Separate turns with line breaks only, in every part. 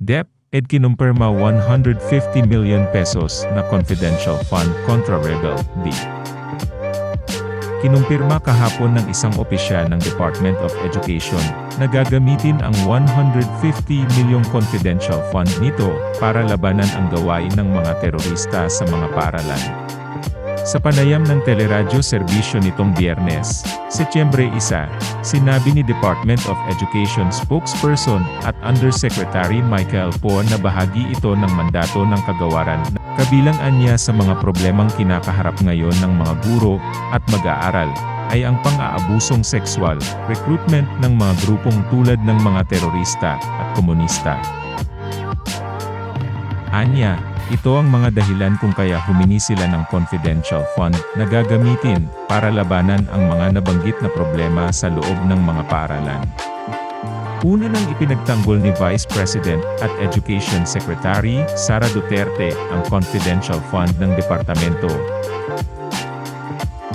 DEP, ed kinumpirma 150 million pesos na confidential fund kontra Rebel D. Kinumpirma kahapon ng isang opisyal ng Department of Education na gagamitin ang 150 milyong confidential fund nito para labanan ang gawain ng mga terorista sa mga paaralan. Sa panayam ng teleradyo serbisyo nitong biyernes, Setyembre 1, sinabi ni Department of Education spokesperson at Undersecretary Michael Po na bahagi ito ng mandato ng kagawaran kabilang anya sa mga problemang kinakaharap ngayon ng mga guro at mag-aaral ay ang pang-aabusong sexual, recruitment ng mga grupong tulad ng mga terorista at komunista. Anya, ito ang mga dahilan kung kaya humingi sila ng confidential fund na gagamitin para labanan ang mga nabanggit na problema sa loob ng mga paaralan. Una nang ipinagtanggol ni Vice President at Education Secretary Sara Duterte ang confidential fund ng departamento.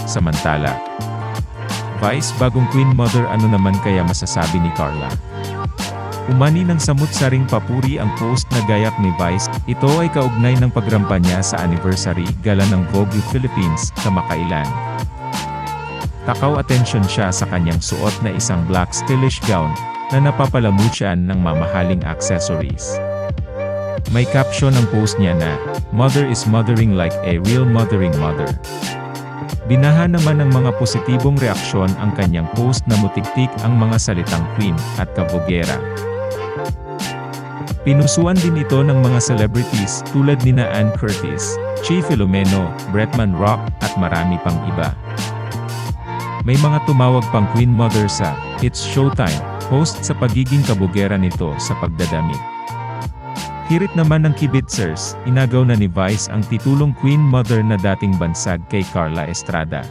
Samantala, Vice bagong Queen Mother ano naman kaya masasabi ni Carla? Umani ng samut-saring papuri ang post na gayak ni Vice, ito ay kaugnay ng pagrampa niya sa anniversary gala ng Vogue Philippines, kamakailan. Takaw atensyon siya sa kanyang suot na isang black stylish gown, na napapalamutyan ng mamahaling accessories. May caption ng post niya na, Mother is mothering like a real mothering mother. Binaha naman ng mga positibong reaksyon ang kanyang post na mutiktik ang mga salitang queen at kabogera. Pinusuan din ito ng mga celebrities tulad nina Ann Curtis, Chi Filomeno, Bretman Rock, at marami pang iba. May mga tumawag pang Queen Mother sa It's Showtime post sa pagiging kabugera nito sa pagdadamit. Hirit naman ng Kibitzers, inagaw na ni Vice ang titulong Queen Mother na dating bansag kay Carla Estrada.